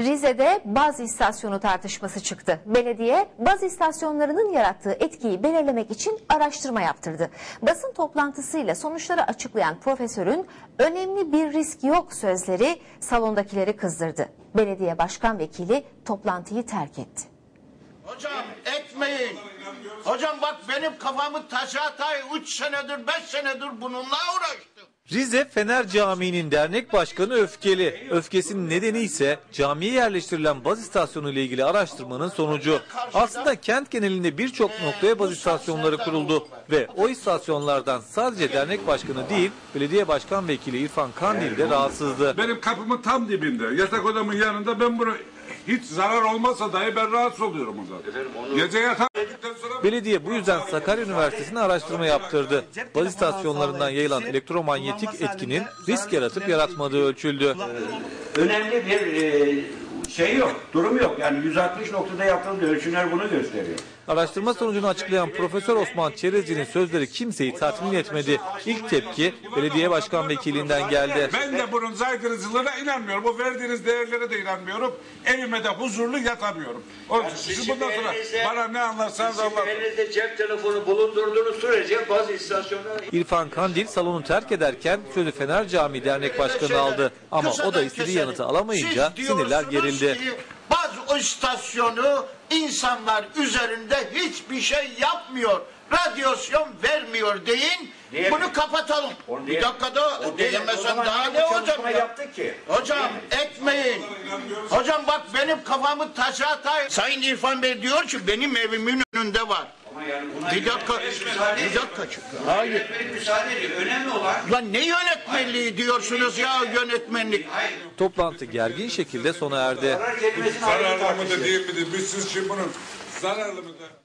Rize'de baz istasyonu tartışması çıktı. Belediye baz istasyonlarının yarattığı etkiyi belirlemek için araştırma yaptırdı. Basın toplantısıyla sonuçları açıklayan profesörün önemli bir risk yok sözleri salondakileri kızdırdı. Belediye başkan vekili toplantıyı terk etti. Hocam etmeyin. Hocam bak benim kafamı taşa atay 3 senedir 5 senedir bununla uğraştım. Rize Fener Camii'nin dernek başkanı öfkeli. Öfkesinin nedeni ise camiye yerleştirilen baz istasyonu ile ilgili araştırmanın sonucu. Aslında kent genelinde birçok noktaya baz istasyonları kuruldu ve o istasyonlardan sadece dernek başkanı değil, belediye başkan vekili İrfan Kandil de rahatsızdı. Benim kapımın tam dibinde. Yatak odamın yanında ben bunu hiç zarar olmasa dahi ben rahatsız oluyorum ondan. Gece sonra Belediye bu yüzden Sakarya Üniversitesi'ne araştırma yaptırdı. Baz istasyonlarından yayılan elektromanyetik etkinin risk yaratıp yaratmadığı ölçüldü. önemli bir e, şey yok, durum yok. Yani 160 noktada yapıldığı ölçümler bunu gösteriyor. Araştırma sonucunu açıklayan Profesör Osman Çerezci'nin sözleri kimseyi tatmin etmedi. İlk tepki belediye başkan vekilinden geldi. ben de bunun zaydırıcılığına inanmıyorum. O verdiğiniz değerlere de inanmıyorum. Evime de huzurlu yatamıyorum. O siz bundan sonra bana ne anlarsanız anlatın. Elinizde cep telefonu bulundurduğunuz sürece bazı istasyonlar İrfan Kandil salonu terk ederken sözü Fener Camii Dernek Başkanı aldı. Ama o da istediği yanıtı alamayınca sinirler gerildi. Ki, Baz istasyonu insanlar üzerinde hiçbir şey yapmıyor. Radyasyon vermiyor deyin. Diye- bunu kapatalım. Onu bir dakikada zaman daha ne hocam ya? yaptık ki? Hocam etmeyin. Hocam bak benim kafamı taşa atay. Sayın İrfan Bey diyor ki benim evimin önünde var. Ama yani buna Bir dakika, bir dakika. Hayır. Müsaade edin. Önemli olan Lan ne yönetmenliği diyorsunuz ya yönetmenlik? hayır. Toplantı gergin şekilde sona erdi. Zarar kelimesini ayrı Zararlı mı da tartışacağız. değil mi de biz siz şimdi bunun zararlı mı da